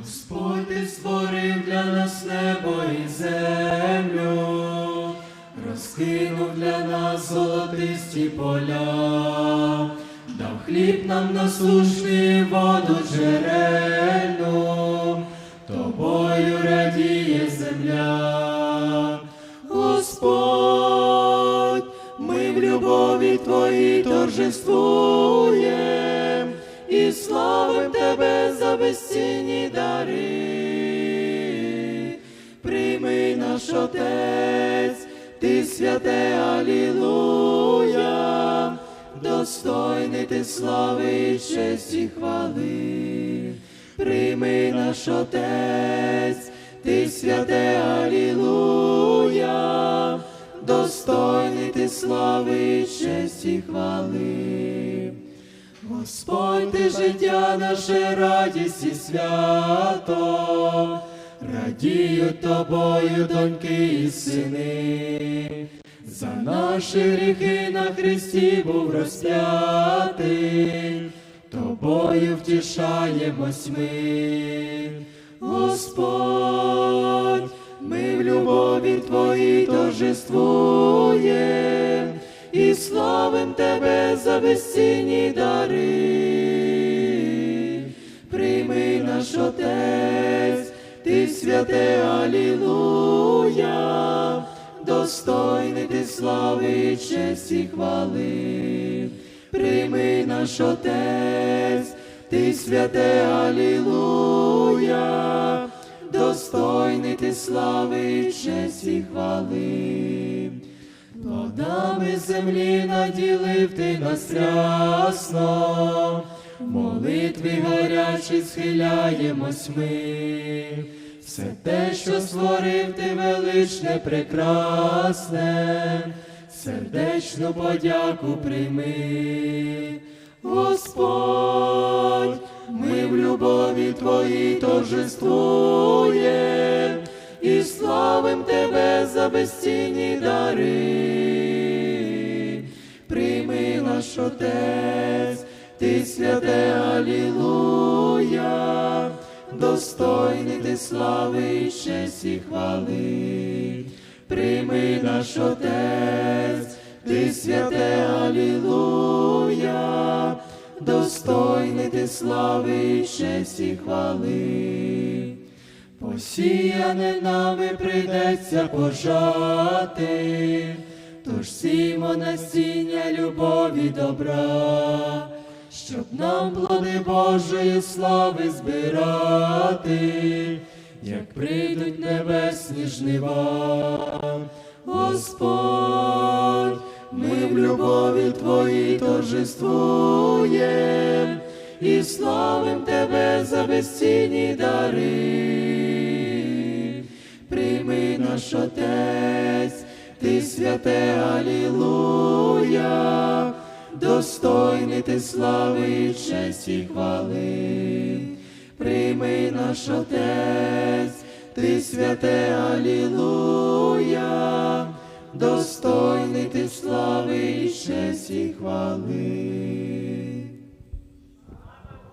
Господь ти створив для нас небо і землю, розкинув для нас золотисті поля, дав хліб нам насушний воду джерельну, тобою радіє земля. Господь, ми в любові Твоїй торжествуєм і славим Тебе безцінні дари. Прийми наш Отець, Ти святе Алілуя, достойний ти слави, честі хвали. Прийми наш Отець, Ти святе Алілуя, Господь, ти життя наше радість і свято, радіють тобою, доньки і сини. За наші гріхи на Христі був розп'ятий, тобою втішаємось ми. Господь, славим Тебе за безцінні дари. Прийми наш Отець, Ти святе Алілуя, достойний ти слави, і хвали. Прийми наш Отець, Ти святе Алілуя, достойний ти слави, честі хвали. Плодами землі наділив ти нас рясно, молитві гарячі схиляємось ми. Все те, що створив ти величне, прекрасне, сердечну подяку прийми. Господь, ми в любові Твоїй торжествуєм і славим Тебе за безцінні дари. Отець, Ти святе Алілуя, достойний ти слави честі і хвали. Прийми наш Отець, Ти святе Алілуя, достойний ти слави честі і хвали. Посіяне нами прийдеться пожати, тож сімо насіння любові добра, щоб нам плоди Божої слави збирати, як прийдуть небесні жнива. Господь, ми в любові Твоїй торжествуєм і славим Тебе за безцінні дари. Прийми наш Отець, Ти святе Алілуя, достойний ти слави, честі хвали. Прийми наш Отець, Ти святе Алілуя, достойний ти слави, честі хвали.